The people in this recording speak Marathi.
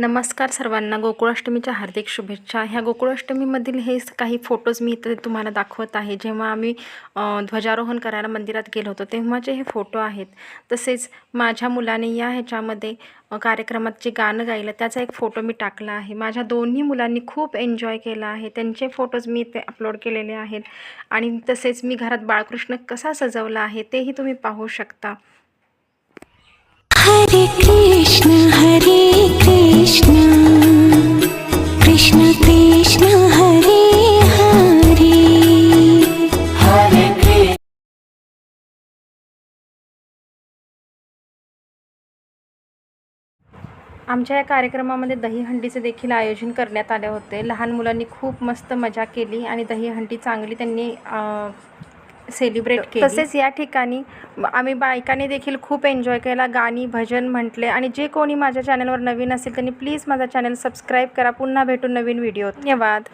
नमस्कार सर्वांना. गोकुळाष्टमीच्या हार्दिक शुभेच्छा. ह्या गोकुळाष्टमीमधील हे काही फोटोज मी इथे तुम्हाला दाखवत आहे. जेव्हा आम्ही ध्वजारोहण करायला मंदिरात गेलो होतो तेव्हाचे हे फोटो आहेत. तसेच माझ्या मुलाने या ह्याच्यामध्ये कार्यक्रमात जे गाणं गायलं त्याचा एक फोटो मी टाकला आहे. माझ्या दोन्ही मुलांनी खूप एन्जॉय केला आहे. त्यांचे फोटोज मी इथे अपलोड केलेले आहेत. आणि तसेच मी घरात बाळकृष्ण कसा सजवला आहे तेही तुम्ही पाहू शकता. हरे कृष्ण हरे आमच्या या कार्यक्रमामध्ये दहीहंडीचे देखील आयोजन करण्यात आले होते. लहान मुलांनी खूप मस्त मजा केली आणि दहीहंडी चांगली त्यांनी सेलिब्रेट केली. तसेच या ठिकाणी आम्ही बायकांनी देखील खूप एन्जॉय केला. गाणी भजन म्हटले आणि जे कोणी माझ्या चॅनलवर नवीन असेल त्यांनी प्लीज माझा चॅनल सबस्क्राईब करा. पुन्हा भेटून नवीन व्हिडिओ धन्यवाद.